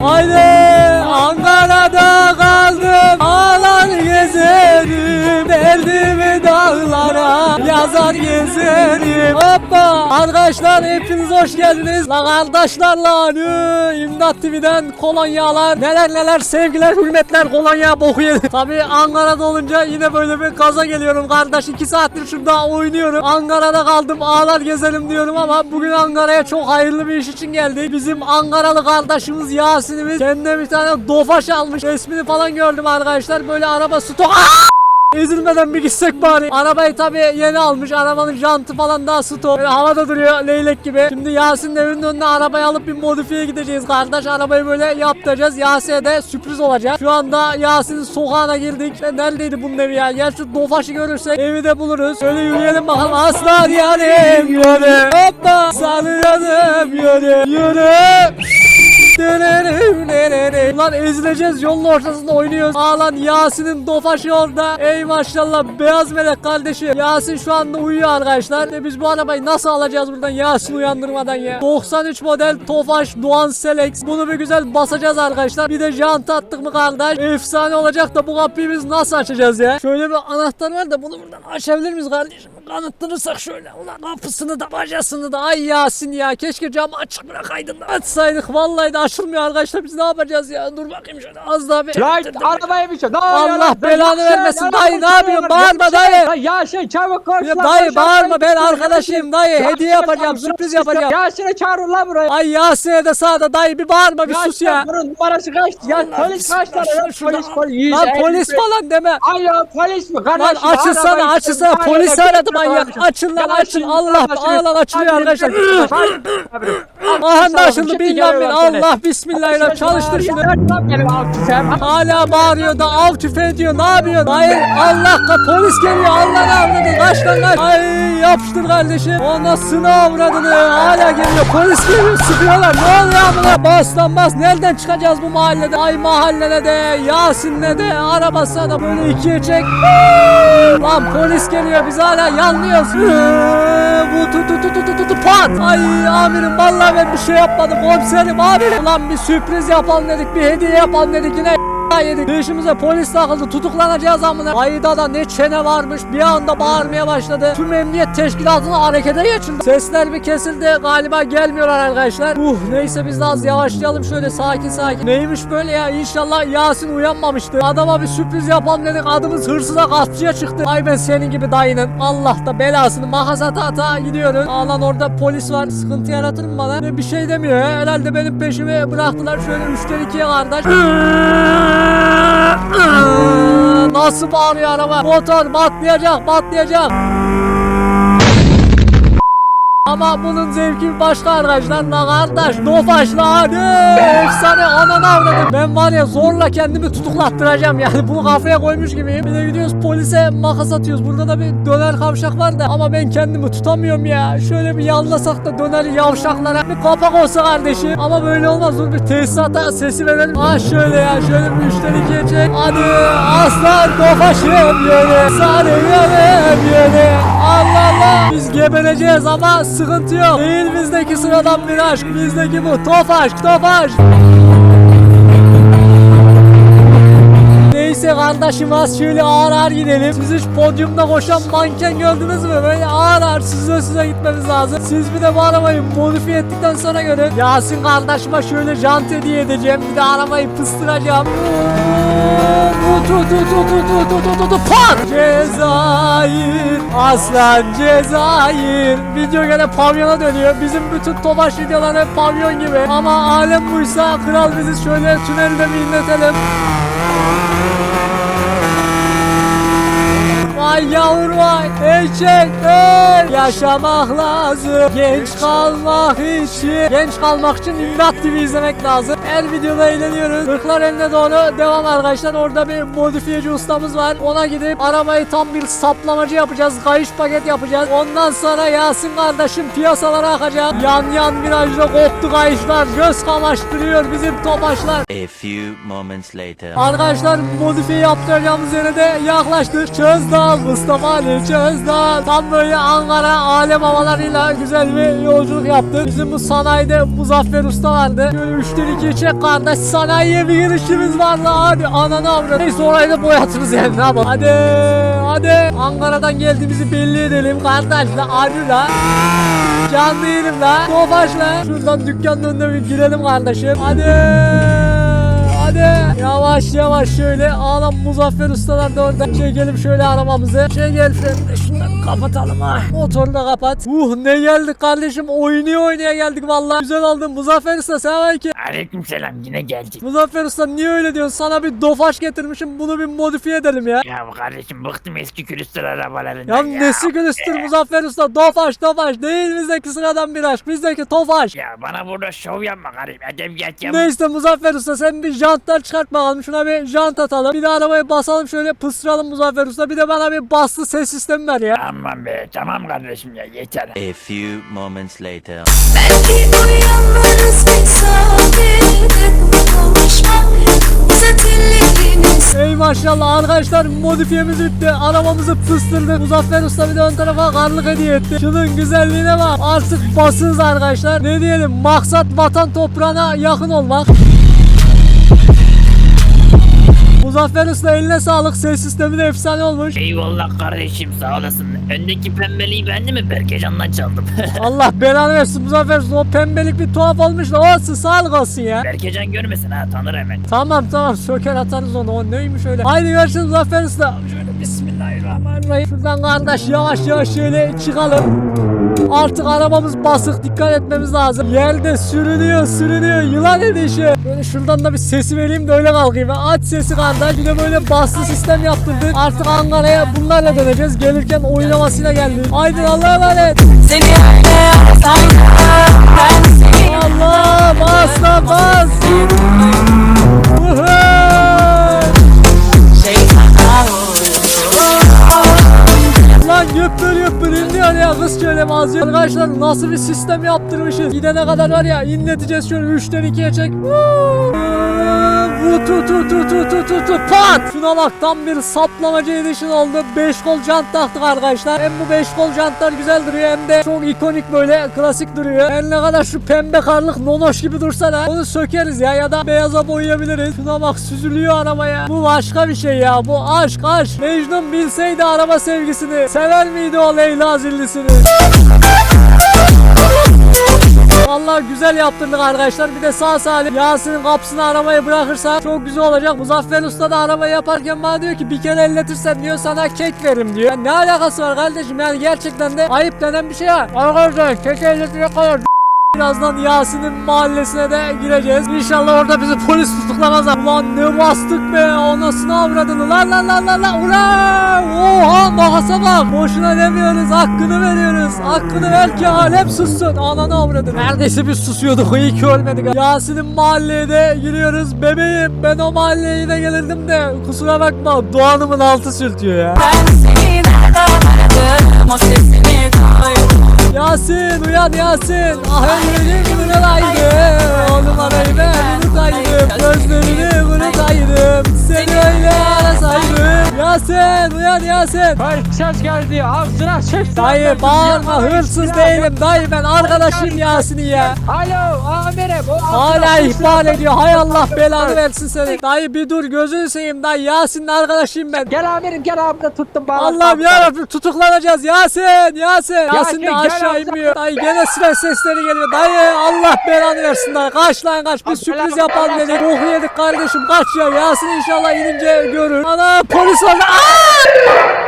Haydi dağlara Yazar gezerim Hoppa. Arkadaşlar hepiniz hoş geldiniz. La kardeşlerle hani İmdat TV'den kolonyalar. Neler neler sevgiler hürmetler kolonya boku yedim Tabi Ankara'da olunca yine böyle bir gaza geliyorum kardeş. 2 saattir şurada oynuyorum. Ankara'da kaldım ağlar gezelim diyorum ama bugün Ankara'ya çok hayırlı bir iş için geldik Bizim Ankaralı kardeşimiz Yasin'imiz kendine bir tane dofaş almış. Resmini falan gördüm arkadaşlar. Böyle araba stok Ezilmeden bir gitsek bari. Arabayı tabi yeni almış. Arabanın jantı falan daha stok. Böyle havada duruyor leylek gibi. Şimdi Yasin'in evinin önüne arabayı alıp bir modifiye gideceğiz kardeş. Arabayı böyle yaptıracağız. Yasin'e de sürpriz olacak. Şu anda Yasin'in sokağına girdik. E, neredeydi bunun evi ya? Gel şu Dofaş'ı görürsek evi de buluruz. Şöyle yürüyelim bakalım. Aslan yarim yürü. Hoppa. Sarıladım yürü. Yürü. Lan ezileceğiz yolun ortasında oynuyoruz. Aa lan Yasin'in dofaşı orada. Ey maşallah beyaz melek kardeşi. Yasin şu anda uyuyor arkadaşlar. E biz bu arabayı nasıl alacağız buradan Yasin uyandırmadan ya. 93 model Tofaş Doğan Selex. Bunu bir güzel basacağız arkadaşlar. Bir de jant attık mı kardeş? Efsane olacak da bu kapıyı biz nasıl açacağız ya? Şöyle bir anahtar var da bunu buradan açabilir miyiz kardeşim? Kanıttırırsak şöyle. Ulan kapısını da bacasını da. Ay Yasin ya. Keşke camı açık bırakaydın da açsaydık. Vallahi de açılmıyor arkadaşlar. Biz ne yapacağız ya? Dur bakayım şöyle az daha bir. Lan arabaya bir şey. Ne Allah oluyor lan? belanı Lan vermesin. şey, Dayı, ne lan yapıyorsun? Bağırma lan dayı. Lan Ya şey çabuk koş Ya lan. dayı bağırma lan, ben arkadaşıyım dayı. Hediye yapacağım. lan, Sürpriz ya, yapacağım. Ya seni çağırın lan buraya. Ay Yasin'e de sağda dayı bir bağırma bir sus ya. Bunun numarası kaçtı? Ya polis kaç tane lan? Polis polis. Lan polis falan deme. Ay ya polis mi? Lan Kardeşim, açılsana arabayı açılsana sen polisi bayrağı aradı getir manyak. Açın lan açın. Allah Allah açılıyor arkadaşlar. Aha da açıldı bilmem seni. Allah bismillahirrahmanirrahim çalıştır şunu. Hala bağırıyor da av tüfeği diyor. Ne yapıyorsun? Hayır Allah polis geliyor. Allah ne avradı? Kaç lan kaç. Ay yapıştır kardeşim. Ona sınav avradını. Hala geliyor. Polis geliyor. Sıkıyorlar. Ne oluyor buna? Bas lan bas. Nereden çıkacağız bu mahallede? Ay mahallede de Yasin'le de arabasına da böyle ikiye çek. Lan polis geliyor. Biz hala yanlıyoruz. Bu tu tu tu tu tu tu pat. Ay amirim vallahi ben bir şey yapmadım. Komiserim amirim. Ulan bir sürpriz yapalım dedik. Bir hediye yapalım dedik. Yine yedik. Peşimize polis takıldı. Tutuklanacağız amına. Ayda da ne çene varmış. Bir anda bağırmaya başladı. Tüm emniyet teşkilatını harekete geçirdi. Sesler bir kesildi. Galiba gelmiyorlar arkadaşlar. Uh neyse biz de az yavaşlayalım şöyle sakin sakin. Neymiş böyle ya? İnşallah Yasin uyanmamıştır. Adama bir sürpriz yapalım dedik. Adımız hırsıza gaspçıya çıktı. Ay ben senin gibi dayının. Allah da belasını makas ata ata gidiyoruz. Aa lan orada polis var. Sıkıntı yaratır mı bana? Bir şey demiyor ya. Herhalde benim peşimi bıraktılar. Şöyle üçten ikiye kardeş. Nasıl bağırıyor araba? Motor patlayacak, patlayacak. Ama bunun zevki başka arkadaşlar. La kardeş, Tofaş'la hadi. Efsane ananı avradım. Ben var ya zorla kendimi tutuklattıracağım yani. Bunu kafaya koymuş gibiyim. Bir de gidiyoruz polise makas atıyoruz. Burada da bir döner kavşak var da. Ama ben kendimi tutamıyorum ya. Şöyle bir yanlasak da döner yavşaklara. Bir kapak olsa kardeşim. Ama böyle olmaz. Dur bir tesisata sesi verelim. Ha şöyle ya. Şöyle bir üçten ikiye çek. Hadi aslan Tofaş'ım yürü. Sarı yanım yürü. Allah Allah. Biz gebereceğiz ama sıkıntı yok. Değil bizdeki sıradan bir aşk. Bizdeki bu. Tofaş, Tofaş. Neyse kardeşim az şöyle ağır ağır gidelim. Siz hiç podyumda koşan manken gördünüz mü? Böyle ağır ağır süze süze gitmemiz lazım. Siz bir de bu arabayı modifiye ettikten sonra görün. Yasin kardeşime şöyle jant hediye edeceğim. Bir de arabayı pıstıracağım. Pat! Cezayir! Aslan Cezayir! Video gene pavyona dönüyor. Bizim bütün tobaş videolar hep pavyon gibi. Ama alem buysa kral bizi şöyle tünelde minletelim. Vay yavur vay. Eşek ey Yaşamak lazım. Genç kalmak için. Genç kalmak için İmdat TV izlemek lazım. Her videoda eğleniyoruz. Kırklar eline doğru devam arkadaşlar. Orada bir modifiyeci ustamız var. Ona gidip arabayı tam bir saplamacı yapacağız. Kayış paket yapacağız. Ondan sonra Yasin kardeşim piyasalara akacak. Yan yan virajda koptu kayışlar. Göz kamaştırıyor bizim topaşlar. A few moments later. Arkadaşlar modifiye yaptıracağımız yere de yaklaştık. Çöz Dağı Özdal, Mustafa Ali Özdal. Tam böyle Ankara alem havalarıyla güzel bir yolculuk yaptık. Bizim bu sanayide Muzaffer Usta vardı. Böyle 3'ten 2'ye çek kardeş sanayiye bir girişimiz var la hadi ananı avradı. Neyse orayı da boyatırız yani ne yapalım. Hadi hadi Ankara'dan geldiğimizi belli edelim kardeş la hadi la. Canlı yerim la. Tofaş la. Şuradan dükkanın önüne bir girelim kardeşim. Hadi. Hadi. Yavaş yavaş şöyle. Ağlam Muzaffer Ustalar da orada. Çekelim şöyle arabamızı. Şey gel sen de şunları kapatalım ha. Motoru da kapat. Uh ne geldik kardeşim. Oynaya oynaya geldik vallahi. Güzel aldın Muzaffer Usta. Selamünaleyküm. Aleykümselam yine geldik. Muzaffer Usta niye öyle diyorsun? Sana bir dofaş getirmişim. Bunu bir modifiye edelim ya. Ya kardeşim bıktım eski külüstür arabalarından Ya nesi gülüstür Muzaffer Usta? Dofaş tofaş değil bizdeki sıradan bir aşk. Bizdeki tofaş. Ya bana burada şov yapma garip. Edebiyat yapma. Neyse Muzaffer Usta sen bir jantlar çıkart bakalım. Şuna bir jant atalım. Bir de arabayı basalım şöyle pıstıralım Muzaffer Usta. Bir de bana bir baslı ses sistemi ver ya. Aman be tamam kardeşim ya yeter. A few moments later. Belki Uzat elleriniz Ey maşallah arkadaşlar modifiyemiz bitti. Arabamızı pıstırdık. Muzaffer Usta bir de ön tarafa karlık hediye etti. Şunun güzelliğine bak. Artık basığız arkadaşlar. Ne diyelim maksat vatan toprağına yakın olmak. Muzaffer Usta eline sağlık. Ses sistemi de efsane olmuş. Eyvallah kardeşim sağ olasın. Öndeki pembeliği ben de mi Berkecan'dan çaldım? Allah belanı versin Muzaffer Usta. O pembelik bir tuhaf olmuş da olsun sağlık olsun ya. Berkecan görmesin ha tanır hemen. Tamam tamam söker atarız onu. O neymiş öyle. Haydi görüşürüz Muzaffer Usta. Şöyle bismillahirrahmanirrahim. Şuradan kardeş yavaş yavaş şöyle çıkalım. Artık arabamız basık dikkat etmemiz lazım. Yerde sürünüyor sürünüyor yılan edişi. Böyle şuradan da bir sesi vereyim de öyle kalkayım. Aç sesi kardeş. Bir de böyle baslı sistem yaptırdık. Artık Ankara'ya bunlarla döneceğiz. Gelirken oynamasıyla geldik. Haydi Allah'a emanet. Seni Allah bas bas. Lan yüpür yüpür inliyor ya kız şöyle mazıyor. Arkadaşlar nasıl bir sistem yaptırmışız. Gidene kadar var ya inleteceğiz şöyle 3'ten 2'ye çek. Vu tu tu tu tu tu tu tu pat. Şuna bak tam bir saplamacı edişin oldu. 5 kol jant taktık arkadaşlar. Hem bu 5 kol jantlar güzel duruyor hem de çok ikonik böyle klasik duruyor. Her ne kadar şu pembe karlık nonoş gibi dursa da onu sökeriz ya ya da beyaza boyayabiliriz. Şuna bak süzülüyor arabaya. Bu başka bir şey ya. Bu aşk aşk. Mecnun bilseydi araba sevgisini. Sever miydi o Leyla zillisini? Vallahi güzel yaptırdık arkadaşlar. Bir de sağ salim Yasin'in kapısına arabayı bırakırsa çok güzel olacak. Muzaffer Usta da arabayı yaparken bana diyor ki bir kere elletirsen diyor sana kek veririm diyor. Ya ne alakası var kardeşim yani gerçekten de ayıp denen bir şey var. Arkadaşlar kek elletecek kadar Birazdan Yasin'in mahallesine de gireceğiz. İnşallah orada bizi polis tutuklamaz. Ulan ne bastık be? Anasını avradını. Lan lan lan lan lan. Ulan oha makasa bak boşuna demiyoruz hakkını veriyoruz. Hakkını ver ki alem sussun. Ananı avradını. Neredeyse biz susuyorduk iyi ki ölmedik. Yasin'in mahalleye de giriyoruz. Bebeğim ben o mahalleye de gelirdim de. Kusura bakma Doğan'ımın altı sürtüyor ya. Ben seni O Yasin uyan Yasin. Ah ömrünü kırılaydı Oğlum arayı ben unutaydım Gözlerini unutaydım Seni öyle Yasin uyan Yasin. Hayır ses geldi. Ağzına ses Dayı bağırma hırsız değilim. Dayı ben arkadaşım Yasin'in ya. Alo amirim o Hala ihbar ediyor. Hay Allah belanı versin seni. Dayı bir dur gözünü seveyim. Dayı Yasin'in arkadaşıyım ben. Gel amirim gel de tuttum bağla Allah'ım yarabbim tutuklanacağız. Yasin Yasin. Yasin de aşağı inmiyor. Dayı gene silah sesleri geliyor. Dayı Allah belanı versin dayı. Kaç lan kaç. Bir sürpriz yapalım dedik. Ruhu yedik kardeşim. Kaç ya Yasin inşallah inince görür. Ana polis var ആ